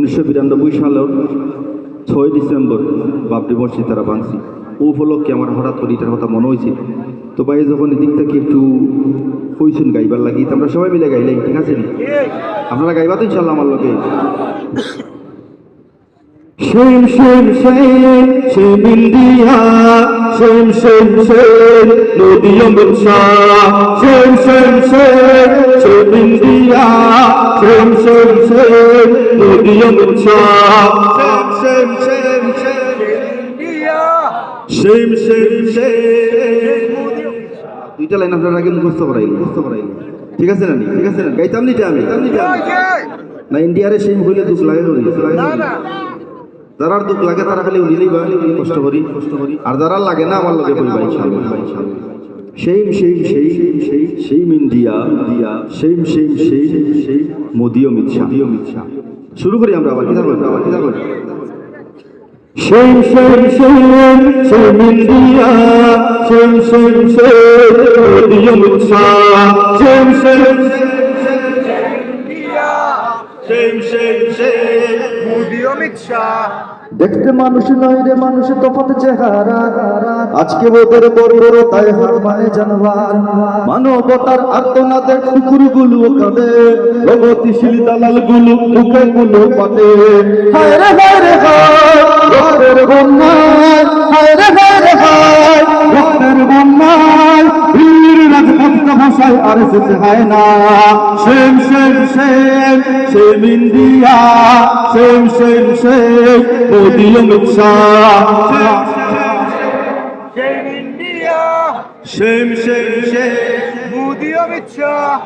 উনিশশো বিরানব্বই সালের ছয় ডিসেম্বর বাবরি মসজিদ তারা ভাঙছি ও উপলক্ষে আমার হঠাৎ করে এটার কথা মনে হয়েছে তো ভাই যখন এদিক থেকে একটু হইছেন গাইবার লাগি তো আমরা সবাই মিলে গাইলাই ঠিক আছে আপনারা গাইবা তো ইনশাল্লাহ আমার লোকে Shame, shame, shame, shame India. Shame, shame, shame, Nodiyam Shah. Shame, shame, shame, shame India. Shame. Shame, shame, shame. দুইটা লাইন আপনার আগে মুখস্থ করাইল মুখস্থ করাইল ঠিক আছে না নি? ঠিক আছে না গাইতাম নিটা আমি গাইতাম নিটা। না ইন্ডিয়ারে সেই হইলে দুঃখ লাগে ধরি যারা দুঃখ লাগে তারা খালি বা কষ্ট করি কষ্ট করি আর যারা লাগে না আমার লগে কইবা ইনশাআল্লাহ সেই সেই সেই সেই সেই ইন্ডিয়া দিয়া সেই সেই সেই সেই মোদি অমিত শাহ অমিত শাহ শুরু করি আমরা আবার কিতা করব আবার কিতা করব সেই সেই সেই সেই ইন্ডিয়া সেই সেই সেই মোদি অমিত শাহ সেই সেই সেই সেই সেই মোদি অমিত শাহ দেখতে মানুষ নয় রে মানুষ তফাত চেহারা। আজকে ওদের তাই হার মানে জানবার মানবতার আর্তনাদের কুকুরগুলো কাঁদে প্রগতিশীল দালালগুলো মুখে গুলো পাতে হায় রে হায় রে, হায়, রক্তের বন্যায় হায় রে হায় রে, হায়, রক্তের রাজপথ ভাষায় আর শেষ হয় না। Shame shame shame shame India shame shame shame Modi Amit Shah.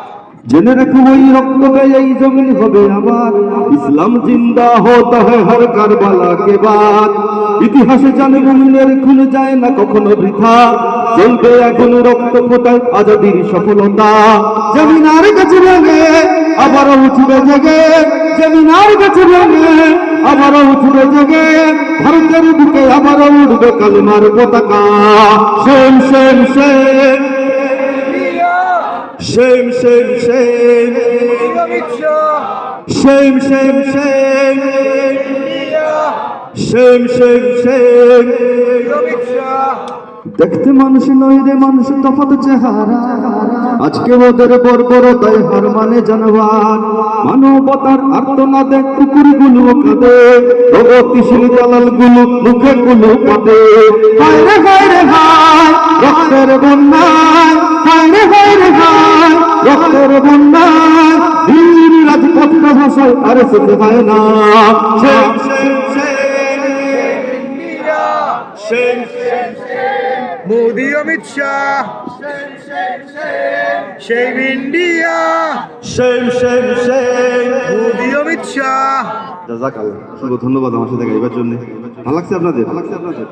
জেনে রাখো ওই রক্ত এই জমিন হবে আমার। ইসলাম জিন্দা হতে হয় হর কারবালা কে বাদ। ইতিহাসে জানে মুমিনের খুলে যায় না কখনো বৃথা। চলবে এখন রক্ত ফোটায় আজাদির সফলতা। জমিনার কাছে লাগে আবারও উঠবে জেগে। জমিনার কাছে লাগে আবারও উঠবে জেগে। ভারতের বুকে আবারও উঠবে কালিমার পতাকা। Shame shame shame. India Shame, shame, shame, Modi Amit Shah shame, shame, দেখতে মানুষ নয় রে মানুষ তফাত চেহারা। আজকে ওদের বর্বরতায় হার মানে জানবার মানবতার আর্তনাদে কুকুরগুলো কাঁদে, প্রগতিশীল দালালগুলো মুখে গুলো কাঁদে। হায় রে হায় রে, হায়, রক্তের বন্যায়। হায় রে হায় রে, হায়, রক্তের বন্যায়। বীর রাজপথ ভাষায় আর শুতে হয় না। Shah shame India shame shame shame. Modi Amit Shah জাজাক আল্লাহ অসংখ্য ধন্যবাদ আমার সাথে গাইবার জন্য। ভালো লাগছে আপনাদের? ভালো লাগছে আপনাদের?